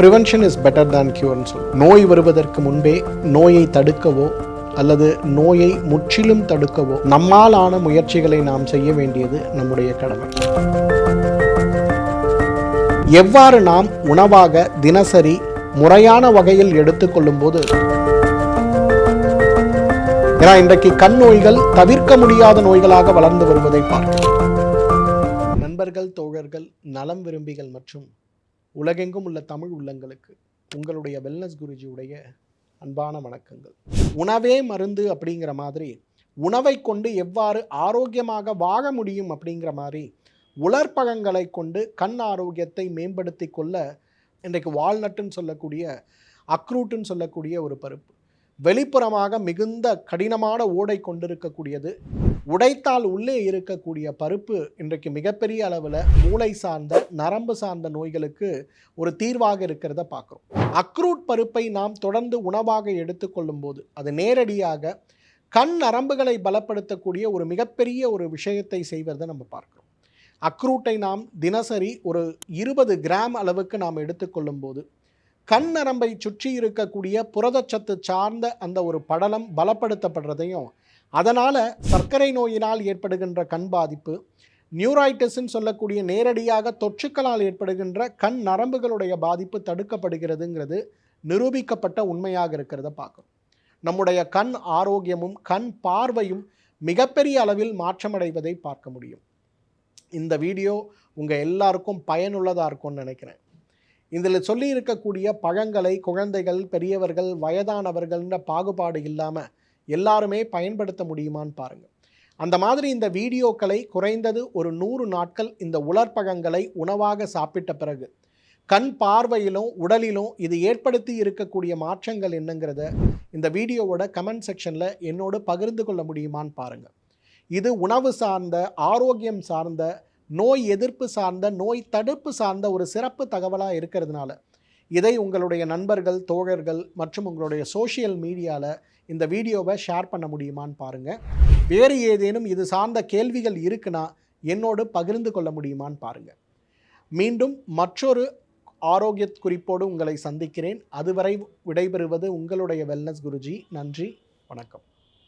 Prevention is better than கியூர்னு சொல்லு நோய் வருவதற்கு முன்பே நோயை தடுக்கவோ அல்லது நோயை முற்றிலும் தடுக்கவோ நம்மாலான முயற்சிகளை நாம் செய்ய வேண்டியது நம்முடைய கடமை. எவ்வாறு நாம் உணவாக தினசரி முறையான வகையில் எடுத்துக்கொள்ளும் போது ஏன்னா இன்றைக்கு கண் நோய்கள் தவிர்க்க முடியாத நோய்களாக வளர்ந்து வருவதை பார்க்கிறோம். நண்பர்கள் தோழர்கள் நலம் விரும்பிகள் மற்றும் உலகெங்கும் உள்ள தமிழ் உள்ளங்களுக்கு உங்களுடைய வெல்னஸ் குருஜியுடைய அன்பான வணக்கங்கள். உணவே மருந்து அப்படிங்கிற மாதிரி உணவை கொண்டு எவ்வாறு ஆரோக்கியமாக வாழ முடியும் அப்படிங்கிற மாதிரி உலர்பழங்களை கொண்டு கண் ஆரோக்கியத்தை மேம்படுத்தி கொள்ள இன்றைக்கு வால்நட்டுன்னு சொல்லக்கூடிய அக்ரூட்டுன்னு சொல்லக்கூடிய ஒரு பருப்பு. வெளிப்புறமாக மிகுந்த கடினமான ஓடை கொண்டிருக்கக்கூடியது உடைத்தால் உள்ளே இருக்கக்கூடிய பருப்பு இன்றைக்கு மிகப்பெரிய அளவில் மூளை சார்ந்த நரம்பு சார்ந்த நோய்களுக்கு ஒரு தீர்வாக இருக்கிறத பார்க்குறோம். அக்ரூட் பருப்பை நாம் தொடர்ந்து உணவாக எடுத்துக்கொள்ளும் போது அது நேரடியாக கண் நரம்புகளை பலப்படுத்தக்கூடிய ஒரு மிகப்பெரிய ஒரு விஷயத்தை செய்வதை நம்ம பார்க்குறோம். அக்ரூட்டை நாம் தினசரி ஒரு இருபது கிராம் அளவுக்கு நாம் எடுத்துக்கொள்ளும் போது கண் நரம்பை சுற்றி இருக்கக்கூடிய புரதச்சத்து சார்ந்த அந்த ஒரு படலம் பலப்படுத்தப்படுறதையும் அதனால் சர்க்கரை நோயினால் ஏற்படுகின்ற கண் பாதிப்பு நியூரைட்டிஸ்ன்னு சொல்லக்கூடிய நேரடியாக தொற்றுக்களால் ஏற்படுகின்ற கண் நரம்புகளுடைய பாதிப்பு தடுக்கப்படுகிறதுங்கிறது நிரூபிக்கப்பட்ட உண்மையாக இருக்கிறத பார்க்குறோம் நம்முடைய கண் ஆரோக்கியமும் கண் பார்வையும் மிகப்பெரிய அளவில் மாற்றமடைவதை பார்க்க முடியும். இந்த வீடியோ உங்கள் எல்லாருக்கும் பயனுள்ளதாக இருக்கும்னு நினைக்கிறேன். இதில் சொல்லி இருக்கக்கூடிய பழங்களை குழந்தைகள் பெரியவர்கள் வயதானவர்கள்ன்ற பாகுபாடு இல்லாமல் எல்லாருமே பயன்படுத்த முடியுமான்னு பாருங்கள் அந்த மாதிரி இந்த வீடியோக்களை குறைந்தது ஒரு நூறு நாட்கள் இந்த உலர்பகங்களை உணவாக சாப்பிட்ட பிறகு கண் பார்வையிலும் உடலிலும் இது ஏற்படுத்தி இருக்கக்கூடிய மாற்றங்கள் என்னங்கிறத இந்த வீடியோவோட கமெண்ட் செக்ஷனில் என்னோடு பகிர்ந்து கொள்ள முடியுமான்னு பாருங்கள் இது உணவு சார்ந்த ஆரோக்கியம் சார்ந்த நோய் எதிர்ப்பு சார்ந்த நோய் தடுப்பு சார்ந்த ஒரு சிறப்பு தகவலாக இருக்கிறதுனால இதை உங்களுடைய நண்பர்கள் தோழர்கள் மற்றும் உங்களுடைய சோஷியல் மீடியாவில் இந்த வீடியோவை ஷேர் பண்ண முடியுமான்னு பாருங்கள் வேறு ஏதேனும் இது சார்ந்த கேள்விகள் இருக்குன்னா என்னோடு பகிர்ந்து கொள்ள முடியுமான்னு பாருங்கள் மீண்டும் மற்றொரு ஆரோக்கிய குறிப்போடு உங்களை சந்திக்கிறேன். அதுவரை விடைபெறுவது உங்களுடைய வெல்னஸ் குருஜி. நன்றி வணக்கம்.